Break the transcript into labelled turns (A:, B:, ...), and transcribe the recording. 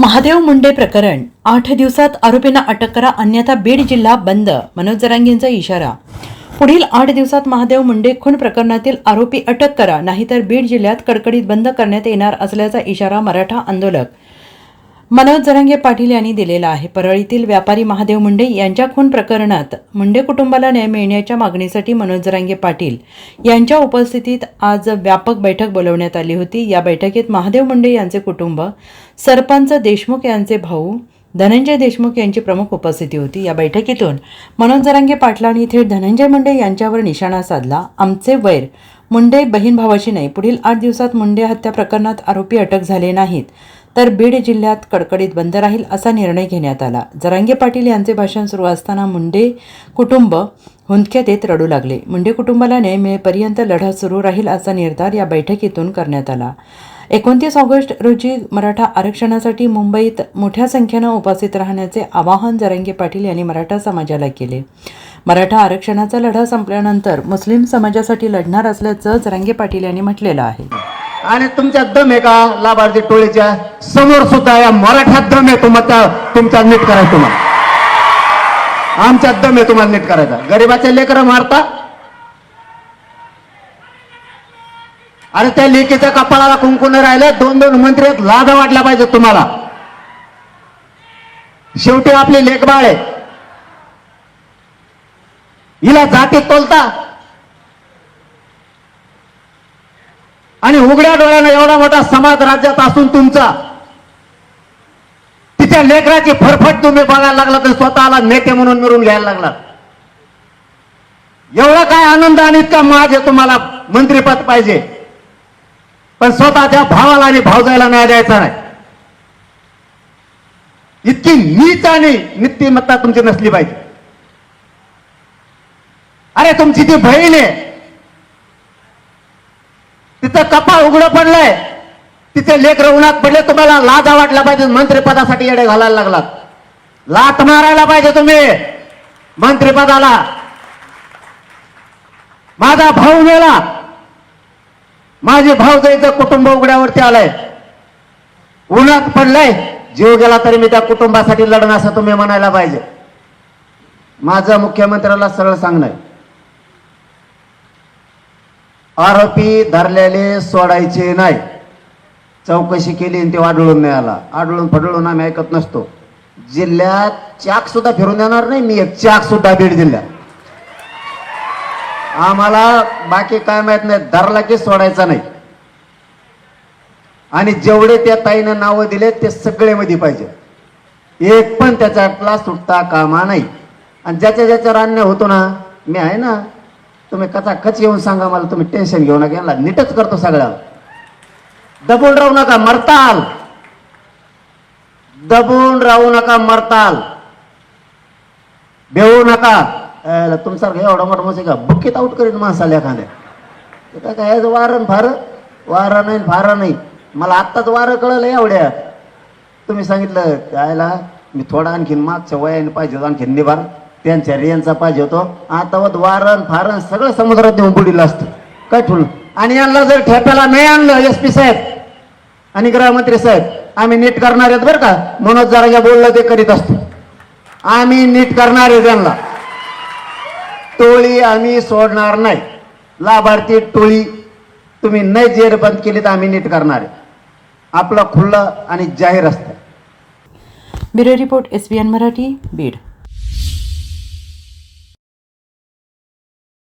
A: महादेव मुंडे प्रकरण. आठ दिवसात आरोपींना अटक करा अन्यथा बीड जिल्हा बंद. मनोज जरांगींचा इशारा. पुढील आठ दिवसात महादेव मुंडे खून प्रकरणातील आरोपी अटक करा नाहीतर बीड जिल्ह्यात कडकडीत बंद करण्यात येणार असल्याचा इशारा मराठा आंदोलक. मनोज जरांगे पाटील यांनी दिलेला आहे. परळीतील व्यापारी महादेव मुंडे यांच्या खून प्रकरणात मुंडे कुटुंबाला न्याय मिळण्याच्या मागणीसाठी मनोज जरांगे पाटील यांच्या उपस्थितीत आज व्यापक बैठक बोलवण्यात आली होती. या बैठकीत महादेव मुंडे यांचे कुटुंब सरपंच देशमुख यांचे भाऊ धनंजय देशमुख यांची प्रमुख उपस्थिती होती. या बैठकीतून मनोज जरांगे पाटलांनी थेट धनंजय मुंडे यांच्यावर निशाणा साधला. आमचे वैर मुंडे बहीण भावाची नाही. पुढील आठ दिवसात मुंडे हत्या प्रकरणात आरोपी अटक झाले नाहीत. तर बीड जिल्ह्यात कडकडीत बंद राहील असा निर्णय घेण्यात आला. जरांगे पाटील यांचे भाषण सुरू असताना मुंडे कुटुंब हुंदक्यात येत रडू लागले. मुंडे कुटुंबाला न्याय मिळेपर्यंत लढा सुरू राहील असा निर्धार या बैठकीतून करण्यात आला. एकोणतीस ऑगस्ट रोजी मराठा आरक्षणासाठी मुंबईत मोठ्या संख्येनं उपस्थित राहण्याचे आवाहन जरांगे पाटील यांनी मराठा समाजाला केले. मराठा आरक्षणाचा लढा संपल्यानंतर मुस्लिम समाजासाठी लढणार असल्याचं जरांगे पाटील यांनी म्हटलेलं आहे.
B: आणि तुमच्या दम आहे का? लाभार्थी टोळीच्या? समोर सुद्धा या मराठ्यात दम आहे तुम्हाला तुमच्या नीट करायचं तुम्हाला. आमच्या दम आहे तुम्हाला नीट करायचा. गरीबाच्या लेकरं मारता. अरे त्या लेकीच्या कपाळाला कुंकून राहिलं दोन दोन मंत्री आहेत लाज वाटल्या पाहिजे तुम्हाला. शेवटी आपली लेखबाळ आहे. हिला जाती तोलता. आणि उघड्या डोळ्यानं एवढा मोठा समाज राज्यात असून तुमचा तिच्या लेकराची फरफट तुम्ही बघायला लागला तर स्वतःला नेते म्हणून मिळून घ्यायला लागला. एवढा काय आनंद आणि इतका माज आहे तुम्हाला मंत्रीपद पाहिजे. पण स्वतःच्या भावाला आणि भावजायला न्याय द्यायचा नाही. इतकी नीच आणि नीतिमत्ता तुमची नसली पाहिजे. अरे तुमची ती बहीण आहे तिथं कपाळ उघडं पडलंय. तिथे लेख उन्हात पडले तुम्हाला लाजा वाटला पाहिजे मंत्रिपदासाठी येडे घालायला लागलात. लात मारायला पाहिजे तुम्ही मंत्रिपदाला. माझा भाऊ मेला. माझे भाऊ भाऊजाईचं कुटुंब उघड्यावरती आलंय. उन्हात पडलंय. जीव गेला तरी मी त्या कुटुंबासाठी लढणं असं तुम्ही म्हणायला पाहिजे. माझं मुख्यमंत्र्याला सरळ सांगणं आहे. आरोपी धरलेले सोडायचे नाही. चौकशी केली आणि ते आढळून नाही आला आढळून फडळून आम्ही ऐकत नसतो. जिल्ह्यात चाक सुद्धा फिरून देणार नाही मी एक चाक सुद्धा बीड जिल्ह्यात. आम्हाला बाकी काय माहीत नाही धरला की सोडायचा नाही. आणि जेवढे त्या ताईनं नावं दिले ते सगळे मध्ये पाहिजे. एक पण त्याच्यातला सुटता कामा नाही. आणि ज्याच्या ज्याच्यावर अन्याय होतो ना मी आहे ना तुम्ही कचा कच येऊन सांगा मला तुम्ही टेन्शन घेऊ नका. यांना नीटच करतो सगळं दबून राहू नका मरताल. दबून राहू नका मरताल. भेऊ नका. तुमच्यासारखं एवढा मोठा मस्त आहे का? बुक्कीत आउट करीन माणसाला एखाद्या. काय काय याचं वारण फार? वारं नाही फार नाही. मला आत्ताच वारं कळलं एवढ्या. तुम्ही सांगितलं त्याला मी थोडा आणखीन मागच्या वयाने पाहिजे आणखीन निभार त्यांच्या रेंजचा पाहिजे होतो. आता वारण फारण सगळं समुद्रात देऊन बुडीला असतं. काय ठेवलं आणि यांना जर ठेप्याला नाही आणलं एस पी साहेब आणि गृहमंत्री साहेब आम्ही नीट करणार आहेत बरं का? मनोज जरा बोललं ते करीत असतो. आम्ही नीट करणार आहे त्यांना. टोळी आम्ही सोडणार नाही. लाभार्थी टोळी तुम्ही नाही जेर बंद केली तर आम्ही नीट करणार आहे. आपलं खुल्लं आणि जाहीर असतं.
A: Bureau report S Marathi Beed.